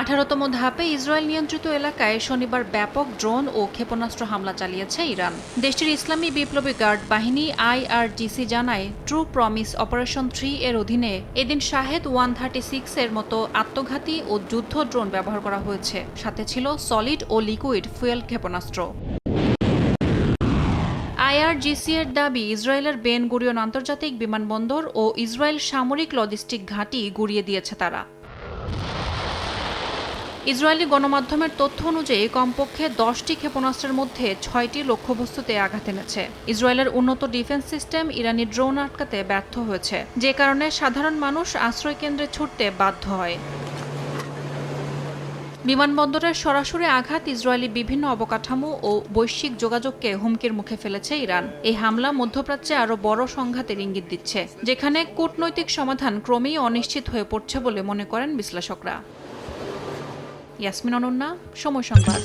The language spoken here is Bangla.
আঠারোতম ধাপে ইসরায়েল নিয়ন্ত্রিত এলাকায় শনিবার ব্যাপক ড্রোন ও ক্ষেপণাস্ত্র হামলা চালিয়েছে ইরান। দেশটির ইসলামী বিপ্লবী গার্ড বাহিনী আইআরজিসি জানায়, ট্রু প্রমিস অপারেশন থ্রি এর অধীনে এদিন শাহেদ ওয়ান থার্টি সিক্স এর মতো আত্মঘাতী ও যুদ্ধ ড্রোন ব্যবহার করা হয়েছে। সাথে ছিল সলিড ও লিকুইড ফুয়েল ক্ষেপণাস্ত্র। আইআরজিসি এর দাবি, ইসরায়েলের বেন গুরিয়ন আন্তর্জাতিক বিমানবন্দর ও ইসরায়েল সামরিক লজিস্টিক ঘাঁটি গুড়িয়ে দিয়েছে তারা। ইসরায়েলি গণমাধ্যমের তথ্য অনুযায়ী কমপক্ষে দশটি ক্ষেপণাস্ত্রের মধ্যে ছয়টি লক্ষ্যবস্তুতে আঘাত এনেছে। ইসরায়েলের উন্নত ডিফেন্স সিস্টেম ইরানি ড্রোন আটকাতে ব্যর্থ হয়েছে। যে কারণে সাধারণ মানুষ আশ্রয় কেন্দ্রে ছুটতে বাধ্য হয়। বিমানবন্দরের সরাসরি আঘাত ইসরায়েলি বিভিন্ন অবকাঠামো ও বৈশ্বিক যোগাযোগকে হুমকির মুখে ফেলেছে ইরান। এই হামলা মধ্যপ্রাচ্যে আরও বড় সংঘাতের ইঙ্গিত দিচ্ছে, যেখানে কূটনৈতিক সমাধান ক্রমেই অনিশ্চিত হয়ে পড়ছে বলে মনে করেন বিশ্লেষকরা। ইয়াসমিন অনন্যা সময় সংবাদ।